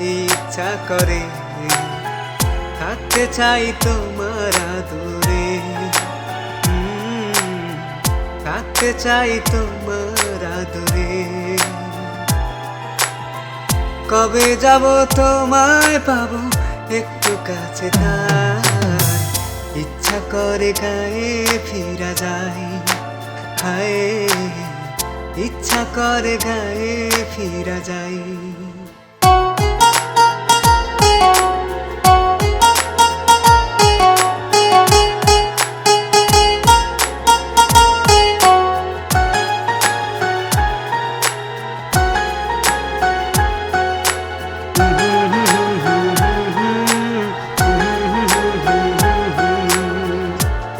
ইচ্ছা করে। থাকতে চাই তোমার আদরে। থাকতে চাই তোমার আদরে। কবে যাব তোমায় পাবো একটু কাছে তাই। ইচ্ছা করে গায়ে ফিরা যায়। হায় ইচ্ছা করে গায়ে ফিরা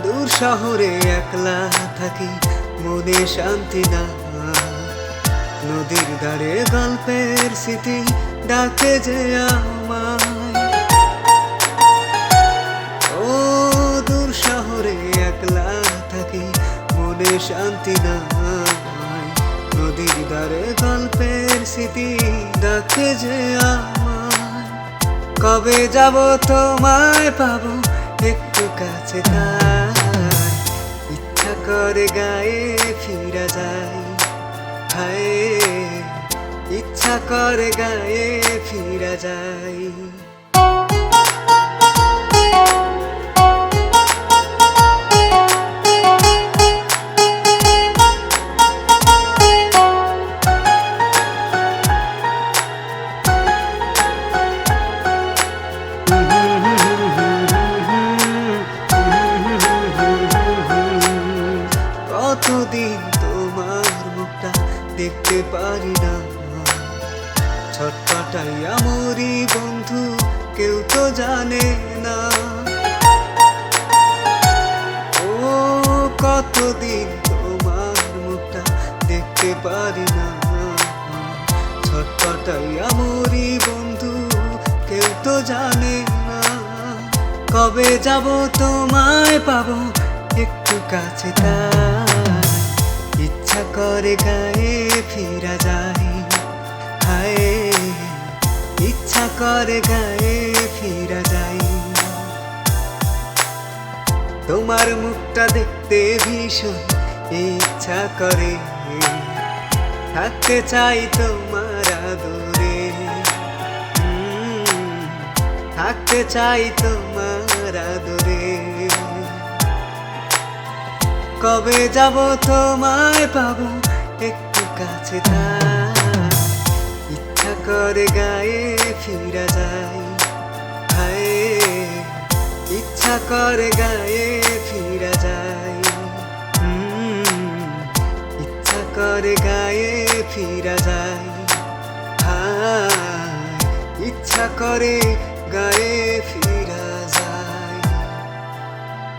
দূর শহরে একলা থাকি মনে শান্তি না নদীর ধারে গল্পের স্মৃতি ডাকে যে আমায়। ও দূর শহরে একলা থাকি, মনে শান্তি না নদীর ধারে গল্পের স্মৃতি ডাকে যে কবে যাব তোমায় পাবো একটু কাছে তাই। ইচ্ছা করে গায়ে ফিরা যায়। হায় ইচ্ছা করে গায়ে ফিরা যায়। কতদিন দেখতে পারি না। ছটপটাইয়া মরি বন্ধু, কেউ তো জানে না। ও, কতদিন তোমার মুখটা দেখতে পারি না। ছটপটাইয়া মরি বন্ধু, কেউ তো জানে না। কবে যাব, তোমায় পাবো একটু কাছে তাই করে গায়ে ফিরা যায়। হায়, ইচ্ছা করে গায়ে ফিরা যায়। তোমার মুখটা দেখতে ভীষণ ইচ্ছা করে। থাকতে চাই তোমার আদরে। থাকতে চাই তোমার আদরে। কবে যাব তোমায় পাবো? একটু কাছে ইচ্ছা করে গায়ে ফিরা যায়। হায় ইচ্ছা করে গায়ে ফিরা হুম, ইচ্ছা করে গায়ে ফিরা যায়। হায় ইচ্ছা করে